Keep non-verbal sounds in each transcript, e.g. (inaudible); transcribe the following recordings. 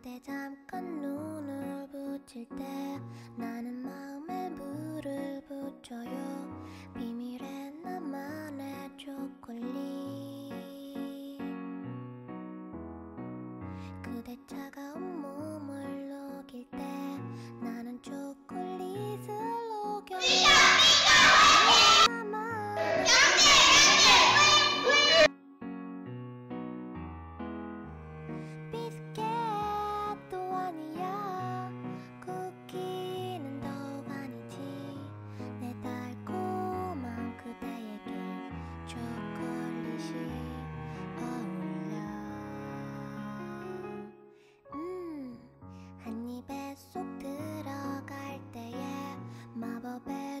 그대 잠깐 눈을 붙일 때 나는 마음에 물을 붙여요. 비밀의 나만의 초콜릿. 그대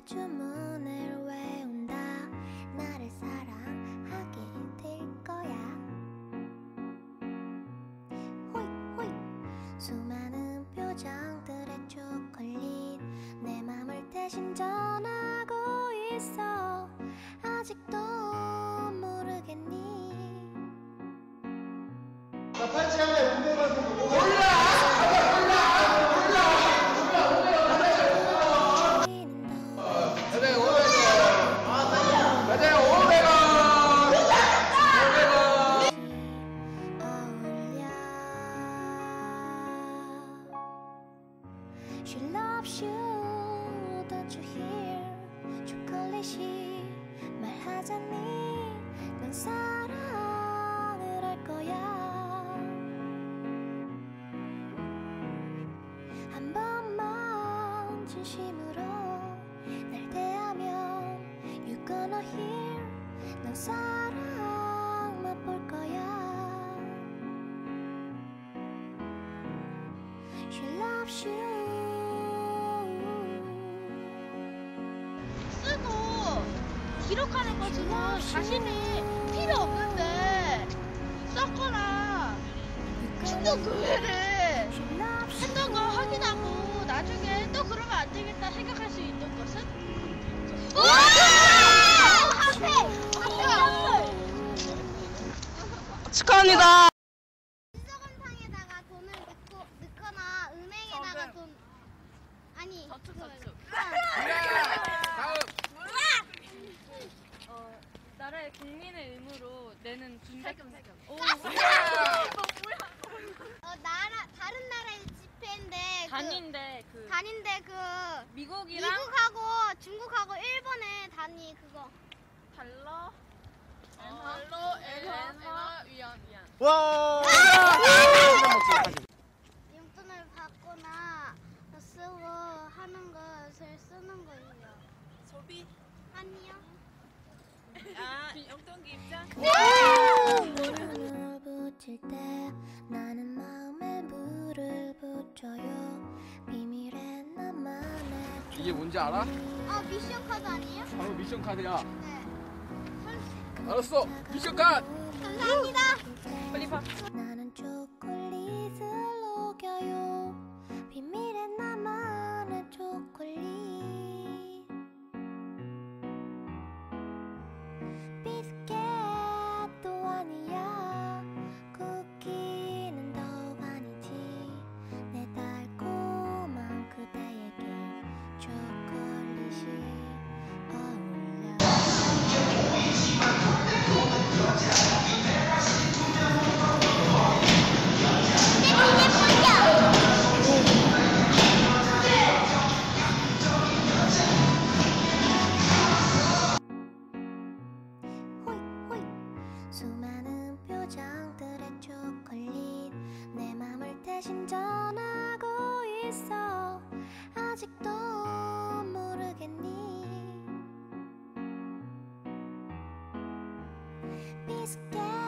주문을 외운다. 나를 사랑하게 될 거야. 호이 호이 수많은 표정들의 초콜릿. 내 맘을 대신 전하고 있어. 아직도 모르겠니 you don't you hear 초콜릿이 말하자니 넌 사랑을 할 거야 한 번만 진심으로 날 대하면 You gonna hear 넌 사랑 맛볼 거야 She loves you 기록하는 거 지금 자신이 필요 없는데 썼거나 loves you 했던 거 확인하고 나중에 또 그러면 안 되겠다 생각할 수 있는 것은? 축하합니다. 수저금상에다가 돈을 넣고, 넣거나 은행에다가 돈 아니. 그거 다음. 나라의 국민의 의무로 내는 세금 세금. 오, (laughs) 어 나라 다른 나라의 지폐인데 그, 단인데 그 단인데 그 미국이랑 미국하고 중국하고 일본의 단위 그거 달러 달러 엔화 위안 위안. 와. 용돈을 받거나 쓰고 하는 것을 쓰는 거예요. 소비 아니요. 아 용돈기 입장. 눈을 붙일 때 나는 마음에 물을 붙여요 비밀의 나만의 이게 뭔지 알아? 어 미션 카드 아니에요? 바로 미션 카드야. 네. 알았어. 미션 카드. 감사합니다. 빨리 봐. 대신 전하고 있어. 아직도 모르겠니? 비스켓